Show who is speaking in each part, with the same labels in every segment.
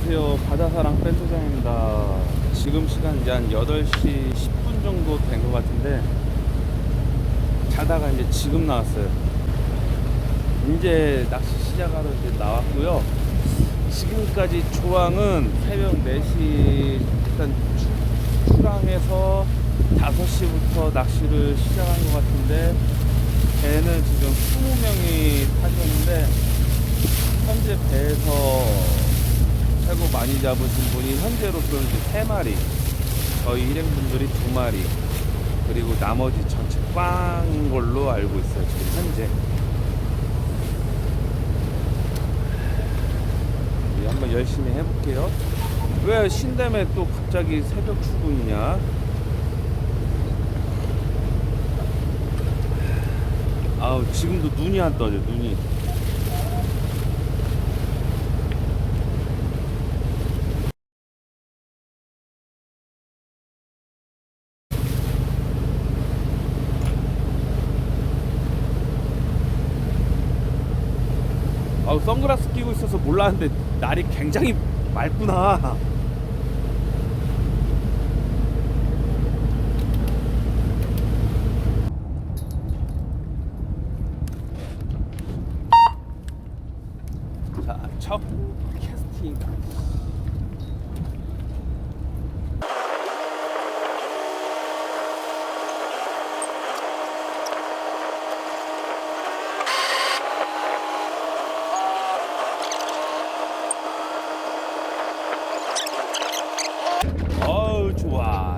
Speaker 1: 안녕하세요. 바다사랑 밴드장입니다. 지금 시간 이제 한 8시 10분 정도 된 것 같은데 자다가 이제 지금 나왔어요. 이제 낚시 시작하러 이제 나왔고요. 지금까지 조항은 새벽 4시 일단 출- 출항해서 5시부터 낚시를 시작한 것 같은데 배는 지금 20명이 타셨는데 현재 배에서 최고 많이 잡으신 분이 현재로서는 이제 세 마리, 저희 일행분들이 두 마리, 그리고 나머지 전체 꽝인 걸로 알고 있어요. 지금 현재. 한번 열심히 해볼게요. 왜 신담에 또 갑자기 새벽 출근이냐? 아우 지금도 눈이 안 떠져 눈이. 선글라스 끼고 있어서 몰랐는데 날이 굉장히 맑구나. 자, 첫 캐스팅. 어우 좋아.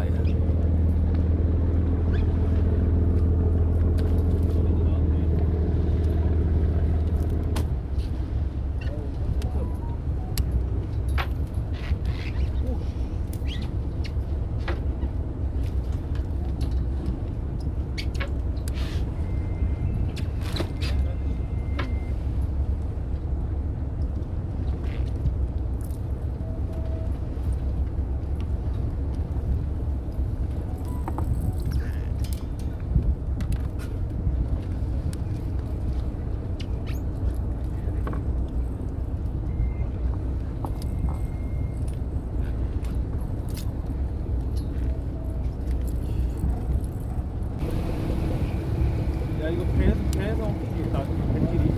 Speaker 1: 야 이거 배에서 배에서 어떻게 나중에 배길이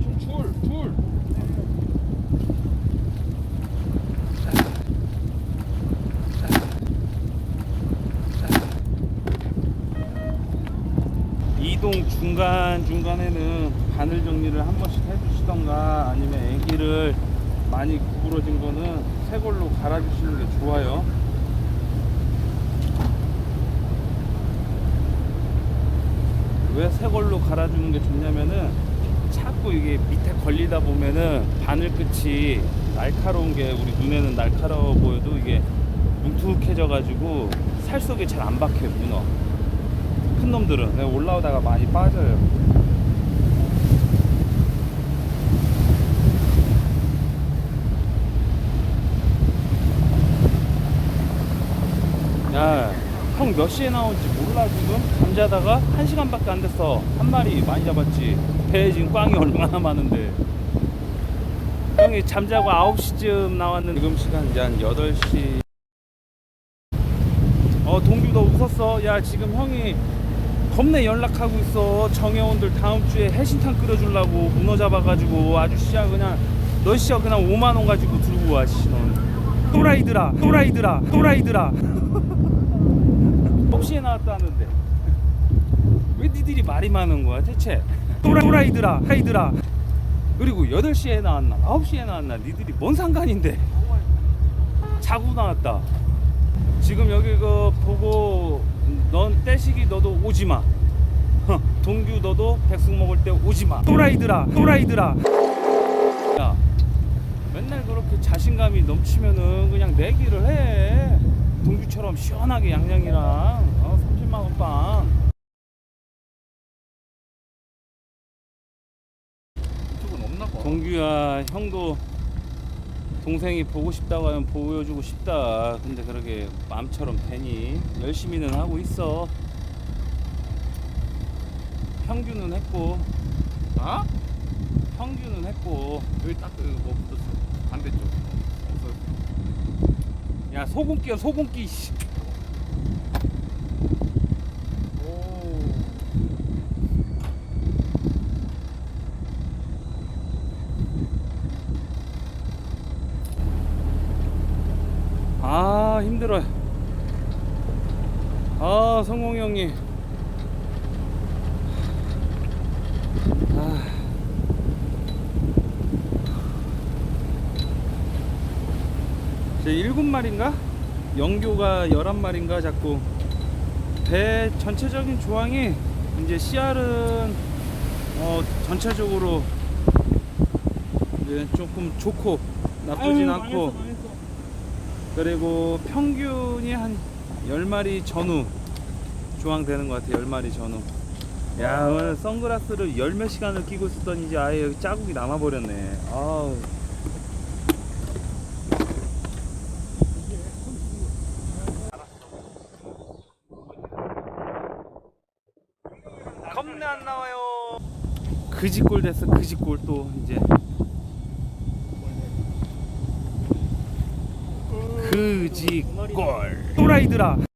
Speaker 1: 줄 줄. 이동 중간 중간에는 바늘 정리를 한 번씩 해주시던가 아니면 애기를 많이 구부러진 거는 새 걸로 갈아주시는 게 좋아요. 왜 새 걸로 갈아주는 게 좋냐면은 자꾸 이게 밑에 걸리다 보면은 바늘 끝이 날카로운 게 우리 눈에는 날카로워 보여도 이게 뭉툭해져 가지고 살 속에 잘 안 박혀요 문어. 큰 놈들은. 올라오다가 많이 빠져요 야형 몇 시에 나올지 몰라 지금? 잠자다가 한 시간밖에 안 됐어 한 마리 많이 잡았지. 배에 지금 꽝이 얼마나 많은데. 형이 잠자고 9시쯤 나왔는데 지금 시간 이제 한 8시. 어 동규 너 웃었어? 야 지금 형이 겁내 연락하고 있어. 정혜원들 다음 주에 해신탕 끓여주려고 문어 잡아가지고 아주 씨야 그냥 너 씨야 그냥 5만 원 가지고 들고 와 씨, 넌. 또라이들아 또라이들아 또라이들아 나왔다는데. 왜 니들이 말이 많은 거야 대체? 또라, 또라이들아 하이들아. 그리고 8시에 나왔나 9시에 나왔나 니들이 뭔 상관인데? 자고 나왔다. 지금 여기 그 보고 넌 떼시기 너도 오지마. 동규 너도 백숙 먹을 때 오지마. 또라이들아 또라이들아. 야 맨날 그렇게 자신감이 넘치면은 그냥 내기를 해 동규처럼 시원하게 양양이랑 어, 30만원 빵
Speaker 2: 이쪽은 없나 봐.
Speaker 1: 동규야 형도 동생이 보고 싶다고 하면 보여주고 싶다 근데 그러게 마음처럼 되니 열심히는 하고 있어 평균은 했고
Speaker 2: 아?
Speaker 1: 평균은 했고
Speaker 2: 여기 딱그뭐 붙었어. 반대쪽.
Speaker 1: 야 소금기야 소금기 씨.
Speaker 2: 오.
Speaker 1: 아 힘들어요 아 성공이 형님 아. 일곱 마리인가? 영교가 열한 마리인가 자꾸. 배 전체적인 조항이 이제 CR은 어 전체적으로 이제 조금 좋고 나쁘진 않고. 그리고 평균이 한 10마리 전후 조항 되는 것 같아요 10마리 전후. 야 오늘 선글라스를 열 몇 시간을 끼고 있었더니 이제 아예 여기 자국이 남아버렸네. 아우 겁내 안 나와요 그지꼴 됐어 그지꼴 또 이제. 그지꼴 또라이들아